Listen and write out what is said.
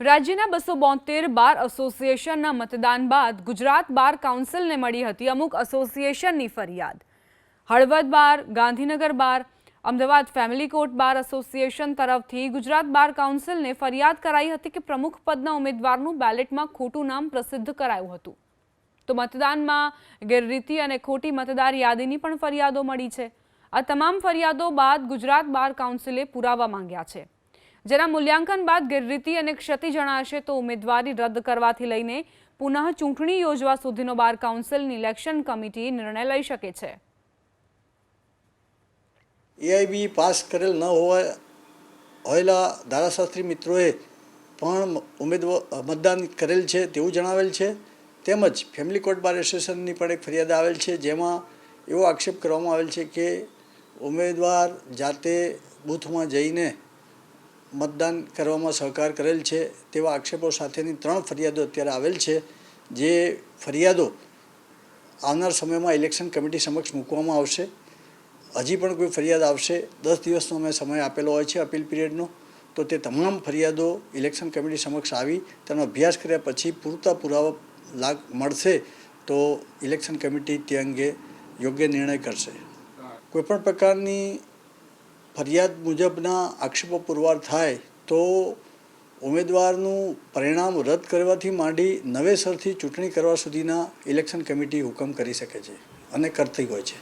રાજ્યના બસો બોતેર બાર એસોસિએશનના મતદાન બાદ ગુજરાત બાર કાઉન્સિલને મળી હતી અમુક એસોસિએશનની ફરિયાદ. Halvad bar, Gandhinagar bar, Ahmedabad family court bar association તરફથી ગુજરાત બાર કાઉન્સિલને ફરિયાદ કરાઈ હતી કે પ્રમુખ પદના ઉમેદવારનું બેલેટમાં ખોટું નામ પ્રસિદ્ધ કરાયું હતું. તો મતદાનમાં ગેરરીતિ અને ખોટી મતદાર યાદીની પણ ફરિયાદો મળી છે. આ તમામ ફરિયાદો બાદ ગુજરાત બાર કાઉન્સિલે પુરાવા માંગ્યા છે. જેના મૂલ્યાંકન બાદ ગેરરીતિ અને ક્ષતિ જણાશે તો ઉમેદવારી રદ કરવાથી લઈને પુનઃ ચૂંટણી યોજવા સુધીનો બાર કાઉન્સિલની ઇલેક્શન કમિટી નિર્ણય લઈ શકે છે. એઆઈબી પાસ કરેલ ન હોવા હોયેલા ધારાશાસ્ત્રી મિત્રોએ પણ ઉમેદવાર મતદાન કરેલ છે તેવું જણાવેલ છે. તેમજ ફેમિલી કોર્ટ બાર એસોસિએશનની પણ એક ફરિયાદ આવેલ છે જેમાં એવો આક્ષેપ કરવામાં આવેલ છે કે ઉમેદવાર જાતે બૂથમાં જઈને મતદાન કરવામાં સહકાર કરેલ છે તેવા આક્ષેપો સાથેની ત્રણ ફરિયાદો અત્યારે આવેલ છે જે ફરિયાદો આવનાર સમયમાં ઇલેક્શન કમિટી સમક્ષ મૂકવામાં આવશે. હજી પણ કોઈ ફરિયાદ આવશે. દસ દિવસનો અમે સમય આપેલો હોય છે અપીલ પિરિયડનો. તો તે તમામ ફરિયાદો ઇલેક્શન કમિટી સમક્ષ આવી તેનો અભ્યાસ કર્યા પછી પૂરતા પુરાવા લાગ મળશે તો ઇલેક્શન કમિટી તે અંગે યોગ્ય નિર્ણય કરશે. કોઈપણ પ્રકારની ફરિયાદ મુજબના આક્ષેપો પુરવાર થાય તો ઉમેદવારનું પરિણામ રદ કરવાથી માંડી નવેસરથી ચૂંટણી કરવા સુધીના ઇલેક્શન કમિટી હુકમ કરી શકે છે અને કરતી હોય છે.